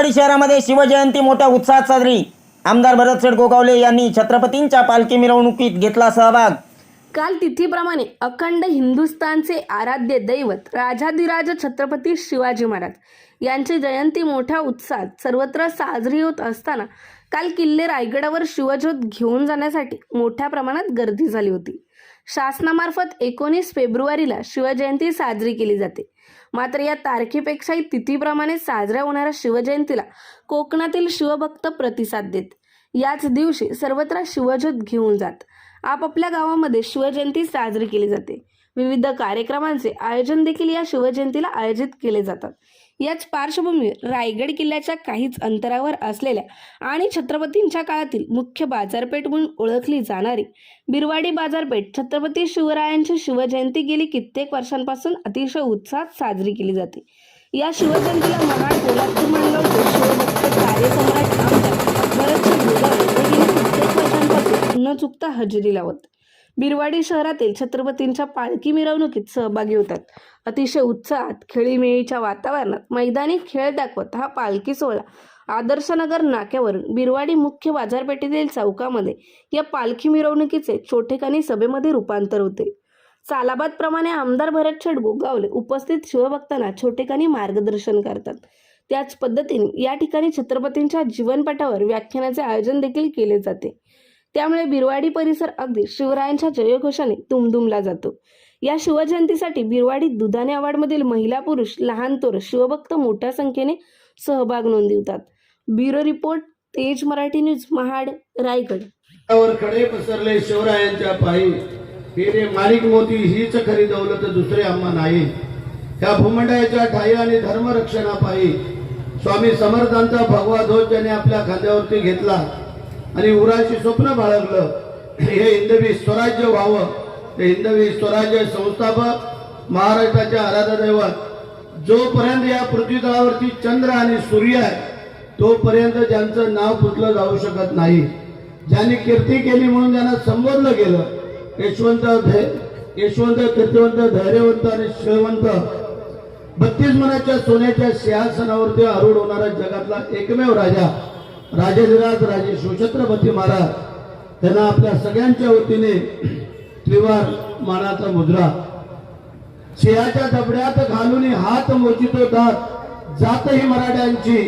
बिरवाडी शहरामध्ये शिवजयंती मोठ्या उत्साहात साजरी. आमदार भरतसेठ गोगावले यांनी छत्रपतींच्या पालखी मिरवणुकीत घेतला सहभाग. काल तिथीप्रमाणे अखंड हिंदुस्थानचे आराध्य दैवत राजाधिराज छत्रपती शिवाजी महाराज यांची जयंती मोठ्या उत्साहात सर्वत्र साजरी होत असताना काल किल्ले रायगडावर शिवज्योत घेऊन जाण्यासाठी मोठ्या प्रमाणात गर्दी झाली होती. शासनामार्फत एकोणीस फेब्रुवारीला शिवजयंती साजरी केली जाते. मात्र या तारखेपेक्षाही तिथीप्रमाणे साजऱ्या होणाऱ्या शिवजयंतीला कोकणातील शिवभक्त प्रतिसाद देत. याच दिवशी सर्वत्र शिवज्योत घेऊन जात. आपापल्या गावामध्ये शिवजयंती साजरी केली जाते. विविध कार्यक्रमांचे आयोजन देखील या शिवजयंतीला आयोजित केले जातात. याच पार्श्वभूमीवर रायगड किल्ल्याच्या काहीच अंतरावर असलेल्या आणि छत्रपतींच्या काळातील मुख्य बाजारपेठ म्हणून ओळखली जाणारी बिरवाडी बाजारपेठ छत्रपती शिवरायांची शिवजयंती गेली कित्येक वर्षांपासून अतिशय उत्साहात साजरी केली जाते. या शिवजयंतीला महाड कोल्हापूर मंडळाचे शिवभक्त कार्यसम्राट आमदार भरतसिंग हे गेली कित्येक वर्षांपासून न चुकता हजेरी लावत. बिरवाडी शहरातील छत्रपतींच्या पालखी मिरवणुकीत सहभागी होतात. अतिशय उत्साहात खेळीमेळीच्या वातावरणात मैदानी खेळ दाखवत हा पालखी सोहळा आदर्शनगर नाक्यावरून बिरवाडी मुख्य बाजारपेठेतील चौकामध्ये या पालखी मिरवणुकीचे छोटेखानी सभेमध्ये रूपांतर होते. सालाबादप्रमाणे आमदार भरत शेठ गोगावले उपस्थित शिवभक्तांना छोटेखानी मार्गदर्शन करतात. त्याच पद्धतीने या ठिकाणी छत्रपतींच्या जीवनपटावर व्याख्यानाचे आयोजन देखील केले जाते. त्यामुळे बिरवाडी परिसर अगदी शिवरायांच्या जयघोषाने दुमदुमला जातो. या शिवजयंतीसाठी बिरवाडी दुधाने आवाडमधील महिला पुरुष लहान तोर शिवभक्त मोठ्या संख्येने सहभाग नोंदवतात. ब्युरो रिपोर्ट तेज मराठी न्यूज महाड रायगड. कडे पसरले शिवरायांच्या पायी. हिरे माणिक मोती हीच खरी दौलत दुसरे आम्हा नाही. या भूमंडळाच्या ठाई आणि धर्मरक्षणापायी स्वामी समर्थांचा भगवा ध्वज ज्याने आपल्या खांद्यावरती घेतला आणि उराशी स्वप्न बाळगलं. हे हिंदवी स्वराज्य व्हावं. हे हिंदवी स्वराज्य संस्थापक महाराष्ट्राच्या आराध्य दैवत जोपर्यंत या पृथ्वीतळावरती चंद्र आणि सूर्य आहे तोपर्यंत ज्यांचं नाव पुसलं जाऊ शकत नाही. ज्यांनी कीर्ती केली म्हणून ज्यांना संबोधलं गेलं. यशवंत यशवंत कीर्तिवंत धैर्यवंत आणि श्रीवंत बत्तीस मनाच्या सोन्याच्या सिंहासनावरती आरूढ होणारा जगातला एकमेव राजा. राजेधिराज राजे शिवछत्रपती महाराज त्यांना आपल्या सगळ्यांच्या वतीने त्रिवार मानाचा मुद्रा. सिंहाच्या दबड्यात घालून हात मोचितो दात जात ही मराठ्यांची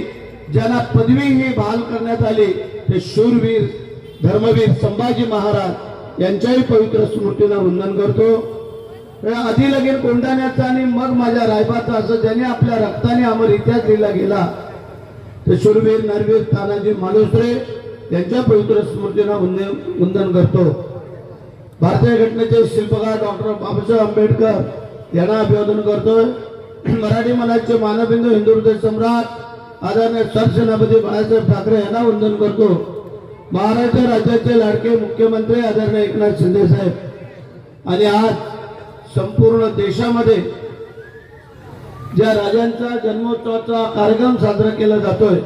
ज्यांना पदवी ही बहाल करण्यात आली ते शूरवीर धर्मवीर संभाजी महाराज यांच्याही पवित्र स्मृतीला वंदन करतो. आधी लगीन कोंडाण्याचा आणि मग माझ्या रायबाचा असं ज्याने आपल्या रक्ताने अमर इतिहास लिहिला गेला ते शूरवीर नरवीर तानाजी मालुसरे यांच्या पवित्र स्मृतीला वंदन करतो. भारतीय घटनेचे शिल्पकार डॉक्टर बाबासाहेब आंबेडकर यांना अभिवादन करतोय मराठी मनाचे मानबिंदू हिंदू हृदय सम्राट आदरणीय सरसेनापती बाळासाहेब ठाकरे यांना वंदन करतो. महाराष्ट्र राज्याचे लाडके मुख्यमंत्री आदरणीय एकनाथ शिंदे साहेब. आणि आज संपूर्ण देशामध्ये ज्या राजांचा जन्मोत्सवाचा कार्यक्रम साजरा केला जातोय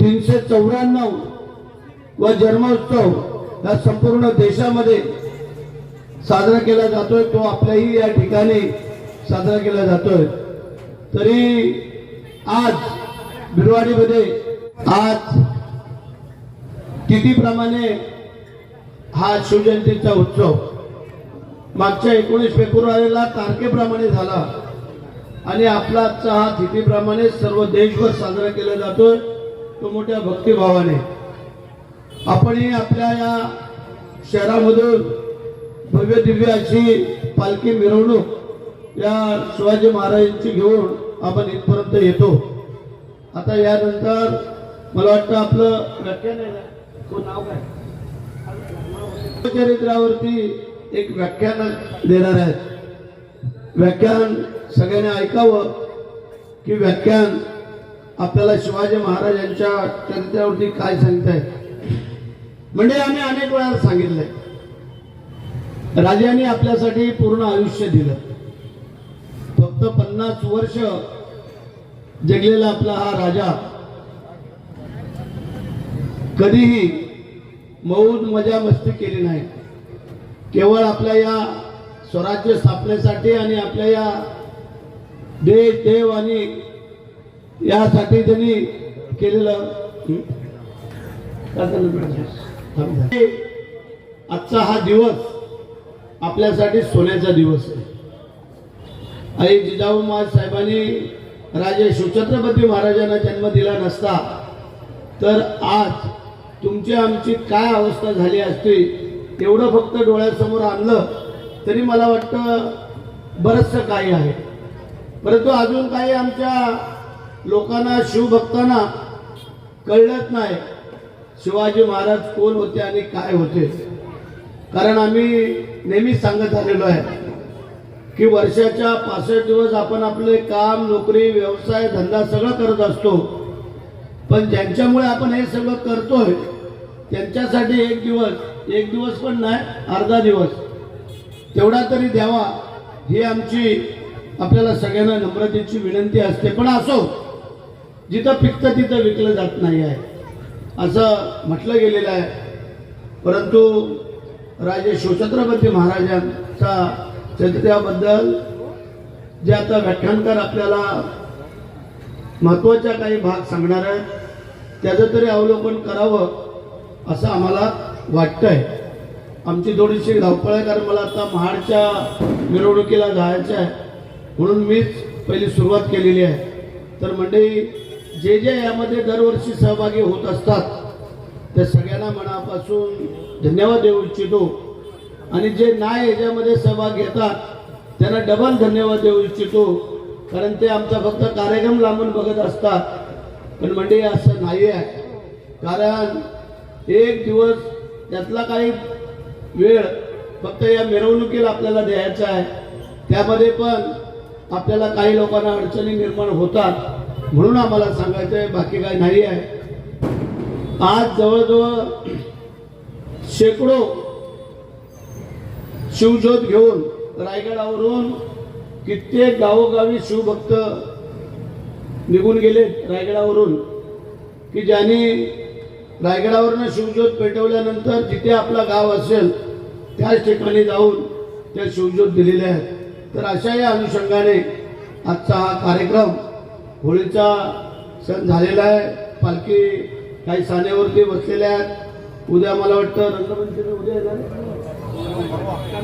तीनशे चौऱ्याण्णव व जन्मोत्सव या संपूर्ण देशामध्ये साजरा केला जातोय तो आपल्याही या ठिकाणी साजरा केला जातोय. तरी आज बिरवाडीमध्ये आज तिथीप्रमाणे हा शिवजयंतीचा उत्सव मागच्या एकोणीस फेब्रुवारीला तारखेप्रमाणे झाला. आणि आपला आजचा हा तिथीप्रमाणे सर्व देशभर साजरा केला जातोय. तो मोठ्या भक्तिभावाने. आपणही आपल्या या शहरामधून भव्य दिव्य अशी पालखी मिरवणूक या शिवाजी महाराजांची घेऊन आपण इथपर्यंत येतो. आता यानंतर मला वाटतं आपलं व्याख्यान आहे नाव काय? चरित्रावरती एक व्याख्यान देणार आहेत. व्याख्यान सगळ्यांनी ऐकावं की व्याख्यान आपल्याला शिवाजी महाराजांच्या चरित्रावरती काय सांगताय. म्हणजे आम्ही अनेक वेळा सांगितलंय. राजांनी आपल्यासाठी पूर्ण आयुष्य दिलं. फक्त पन्नास वर्ष जगलेला आपला हा राजा कधीही मौज मजा मस्ती केली नाही. केवळ आपल्या या स्वराज्य स्थापनेसाठी आणि आपल्या या देश देव आणि यासाठी त्यांनी केलेलं आजचा हा दिवस आपल्यासाठी सोन्याचा दिवस आहे. आई जिजाऊ महाराज साहेबांनी राजे शिवछत्रपती महाराजांना जन्म दिला नसता तर आज तुमची आमची काय अवस्था झाली असती एवढं फक्त डोळ्यासमोर आणलं तरी मला वाटतं बरंचसं काही आहे. परंतु अजून काही आमच्या लोकांना शिवभक्तांना कळलंच नाही शिवाजी महाराज कोण होते आणि काय होते. कारण आम्ही नेहमीच सांगत आलेलो आहे की वर्षाच्या पासष्ट दिवस आपण आपले काम नोकरी व्यवसाय धंदा सगळं करत असतो. पण ज्यांच्यामुळे आपण हे सगळं करतोय त्यांच्यासाठी एक दिवस एक दिवस पण नाही अर्धा दिवस. तेवढा तरी द्यावा. ही आमची आपल्याला सगळ्यांना नम्रतेची विनंती असते. पण असो जिथं पिकतं तिथं विकलं जात नाही आहे. असं म्हटलं गेलेलं आहे. परंतु राजे शिवछत्रपती महाराजांचा चरित्राबद्दल जे आता व्याख्यानकार आपल्याला महत्त्वाचा काही भाग सांगणार आहेत त्याचं तरी अवलोकन करावं. असं आम्हाला वाटतंय. आमची थोडीशी धावपळ आहे कारण मला आता महाडच्या मिरवणुकीला जायचं आहे. म्हणून मीच पहिली सुरुवात केलेली आहे. तर मंडळी जे जे यामध्ये दरवर्षी सहभागी होत असतात त्या सगळ्यांना मनापासून धन्यवाद देऊ इच्छितो. आणि जे नाही याच्यामध्ये सहभाग घेतात त्यांना डबल धन्यवाद देऊ इच्छितो. कारण ते आमचा फक्त कार्यक्रम लांबून बघत असतात. पण मंडळी असं नाही आहे कारण एक दिवस त्यातला काही वेळ फक्त या मिरवणुकीला आपल्याला द्यायचा आहे. त्यामध्ये पण आपल्याला काही लोकांना अडचणी निर्माण होतात म्हणून आम्हाला सांगायचं आहे बाकी काही नाही आहे. आज जवळजवळ शेकडो शिवज्योत घेऊन रायगडावरून कित्येक गावोगावी शिवभक्त निघून गेले रायगडावरून की ज्यांनी रायगडावरनं शिवज्योत पेटवल्यानंतर जिथे आपला गाव असेल त्याच ठिकाणी जाऊन त्या शिवज्योत दिलेल्या आहेत. तर अशा या अनुषंगाने आजचा हा कार्यक्रम होळीचा सण झालेला आहे. पालखी काही सानेवरती बसलेल्या आहेत. उद्या मला वाटतं रंगपंचमी उद्या येणार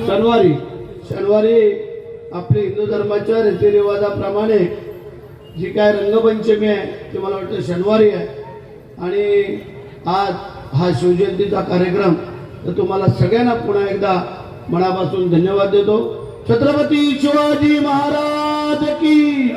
शनिवारी शनिवारी आपले हिंदू धर्माच्या रीतिरिवाजाप्रमाणे जी काय रंगपंचमी आहे ती मला वाटतं शनिवारी आहे. आणि आज हा शिवजयंतीचा कार्यक्रम तर तुम्हाला सगळ्यांना पुन्हा एकदा मनापासून धन्यवाद देतो. छत्रपती शिवाजी महाराज की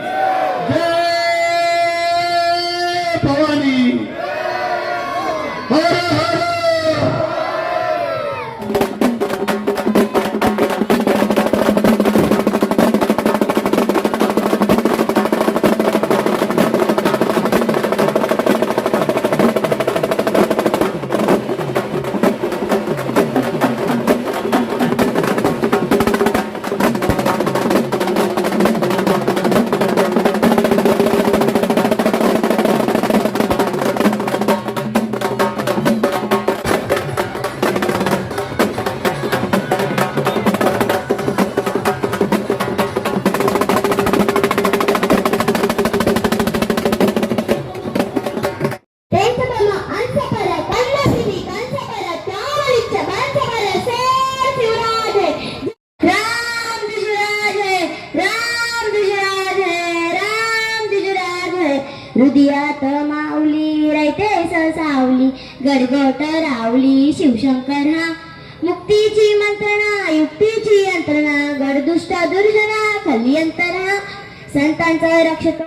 हृदयात माऊली रायते ससावली गडगोट रावली शिवशंकर हा. मुक्तीची मंत्रणा युक्तीची यंत्रणा गडदुष्ट दुर्जना खली हा. संतांचा रक्षक